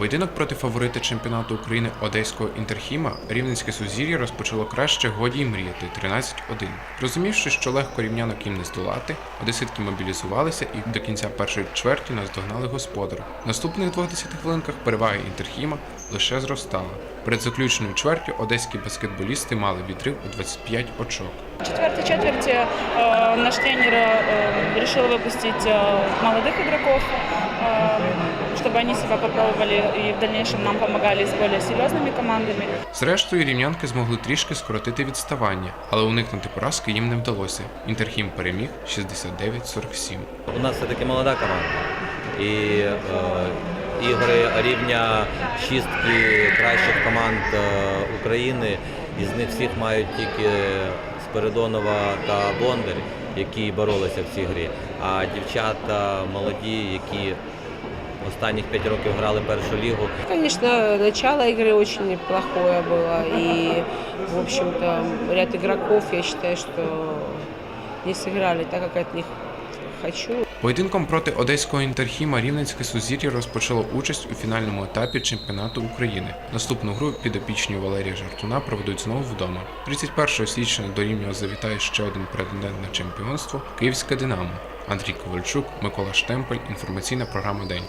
Поєдинок проти фаворита чемпіонату України одеського інтерхіма Рівненське сузір'я розпочало краще годі й мріяти 13-1. Розумівши, що легко рівнянок їм не здолати, одеситки мобілізувалися і до кінця першої чверті наздогнали господаря. В наступних двох десятих хвилинках перевага інтерхіма лише зростала. Перед заключною чвертю одеські баскетболісти мали відрив у 25 очок. В четвертой четверти э, наш тренер э, решил выпустить э, молодых игроков, э, чтобы они себя попробовали и в дальнейшем нам помогали с более серьезными командами. Зрештою, рівнянки змогли трішки скоротити відставання, але уникнути поразки їм не вдалося. Інтерхім переміг 69-47. У нас все-таки молода команда. І е, ігри рівня шістки кращих команд е, України. Із них всіх мають тільки Спиридонова та Бондар, які боролися в цій грі. А дівчата молоді, які останніх 5 років грали першу лігу, Конечно, начало игры очень неплохое было. И, в общем-то, ряд игроков, я считаю, что не сыграли так, как от них хочу. Поєдинком проти одеського інтерхіма Рівненське сузір'я розпочало участь у фінальному етапі чемпіонату України. Наступну гру підопічні Валерія Жартуна проведуть знову вдома. 31 січня до Рівня завітає ще один претендент на чемпіонство Київське Динамо. Андрій Ковальчук, Микола Штемпель. Інформаційна програма День.